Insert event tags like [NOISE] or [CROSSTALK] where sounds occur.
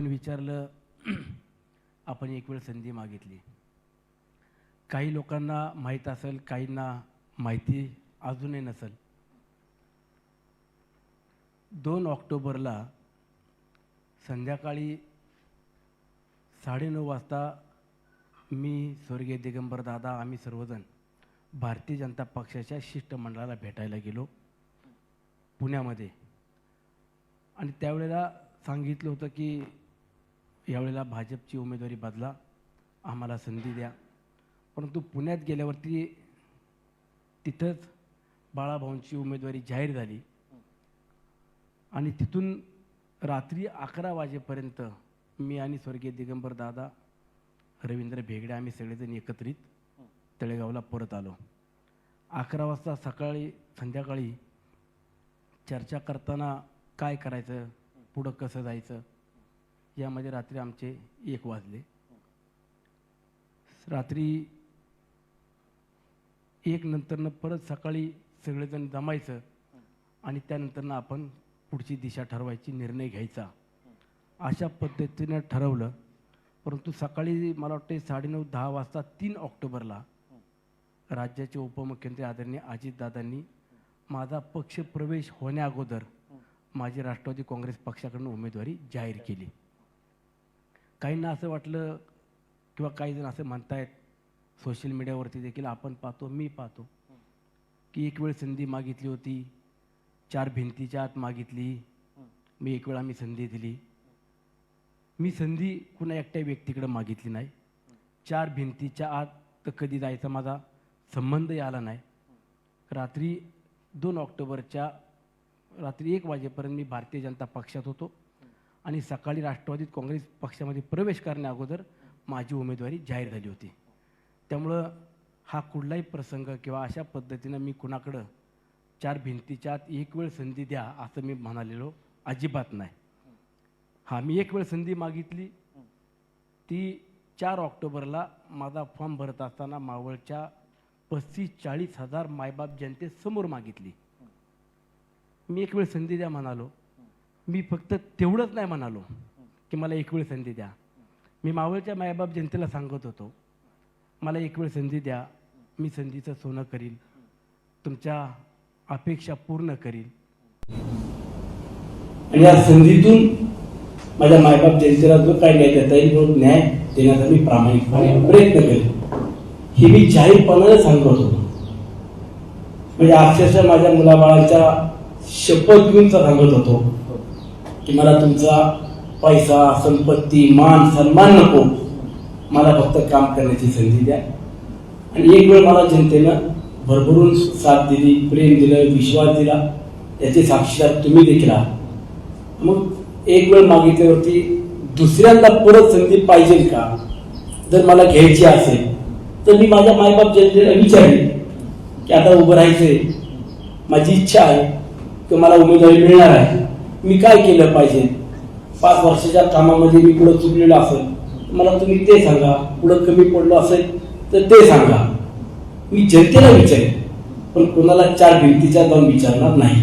आपण विचारलं [CLEARS THROAT] आपण एक वेळ संधी मागितली. काही लोकांना माहीत असेल काहींना माहिती अजूनही नसेल. दोन ऑक्टोबरला संध्याकाळी साडेनऊ वाजता मी स्वर्गीय दिगंबर दादा आम्ही सर्वजण भारतीय जनता पक्षाच्या शिष्टमंडळाला भेटायला गेलो पुण्यामध्ये. आणि त्यावेळेला सांगितलं होतं की यावेळेला भाजपची उमेदवारी बदला आम्हाला संधी द्या. परंतु पुण्यात गेल्यावरती तिथंच बाळाभाऊंची उमेदवारी जाहीर झाली. आणि तिथून रात्री अकरा वाजेपर्यंत मी आणि स्वर्गीय दिगंबर दादा रवींद्र भेगडे आम्ही सगळेजण एकत्रित तळेगावला परत आलो. अकरा वाजता सकाळी संध्याकाळी चर्चा करताना काय करायचं पुढं कसं जायचं यामध्ये रात्री आमचे एक वाजले. रात्री एक नंतरनं परत सकाळी सगळेजण जमायचं आणि त्यानंतरनं आपण पुढची दिशा ठरवायची निर्णय घ्यायचा. अशा पद्धतीनं ठरवलं. परंतु सकाळी मला वाटते साडेनऊ दहा वाजता तीन ऑक्टोबरला राज्याचे उपमुख्यमंत्री आदरणीय अजितदादांनी माझा पक्ष प्रवेश होण्याअगोदर माझी राष्ट्रवादी काँग्रेस पक्षाकडून उमेदवारी जाहीर केली. काहींना असं वाटलं किंवा काही जण असं म्हणतायत सोशल मीडियावरती देखील आपण पाहतो मी पाहतो की एक वेळ संधी मागितली होती चार भिंतीच्या आत मागितली मी एक वेळ आम्ही संधी दिली. मी संधी कुणा एकट्या व्यक्तीकडे मागितली नाही. चार भिंतीच्या आत तर कधी जायचा माझा संबंधही आला नाही. रात्री दोन ऑक्टोबरच्या रात्री एक वाजेपर्यंत मी भारतीय जनता पक्षात होतो. आणि सकाळी राष्ट्रवादी काँग्रेस पक्षामध्ये प्रवेश करण्या अगोदर माझी उमेदवारी जाहीर झाली होती. त्यामुळं हा कुठलाही प्रसंग किंवा अशा पद्धतीनं मी कुणाकडं चार भिंतीच्या आत एक वेळ संधी द्या असं मी म्हणालेलो अजिबात नाही. हा मी एक वेळ संधी मागितली. ती चार ऑक्टोबरला माझा फॉर्म भरत असताना मावळच्या पस्तीस चाळीस हजार मायबाप जनतेसमोर मागितली. मी एक वेळ संधी द्या म्हणालो. मी फक्त तेवढंच नाही म्हणालो की मला एक वेळ संधी द्या. मी मावळच्या मायबाप जनतेला सांगत होतो मला एक वेळ संधी द्या मी संधीचं सोनं करील तुमच्या अपेक्षा पूर्ण करील. आणि या संधीतून माझ्या मायबाप जनतेला जो काही न्याय देता येईल तो न्याय देण्याचा मी प्रामाणिकपणे प्रयत्न करेन. हे मी जाहीरपणाने सांगत होतो. म्हणजे अक्षरशः माझ्या मुलाबाळांच्या शपथ घेऊन सांगत होतो. की मला तुमचा पैसा संपत्ती मान सन्मान नको. मला फक्त काम करण्याची संधी द्या. आणि एक वेळ मला जनतेनं भरभरून साथ दिली प्रेम दिलं विश्वास दिला. याचे साक्षीदार तुम्ही देखील आहात. मग एक वेळ मागितल्यावरती दुसऱ्यांदा परत संधी पाहिजे का? जर मला घ्यायची असेल तर मी माझ्या मायबाप जनतेला विचारेन की आता उभं राहायचंय. माझी इच्छा आहे की मला उमेदवारी मिळणार आहे. मी काय केलं पाहिजे? पाच वर्षाच्या कामामध्ये मी पुढं चुकलेलं असेल मला तुम्ही ते सांगा. पुढं कमी पडलो असेल तर ते सांगा. मी जनतेला विचारेन पण कोणाला चार भिंतीच्या जाऊन विचारणार नाही.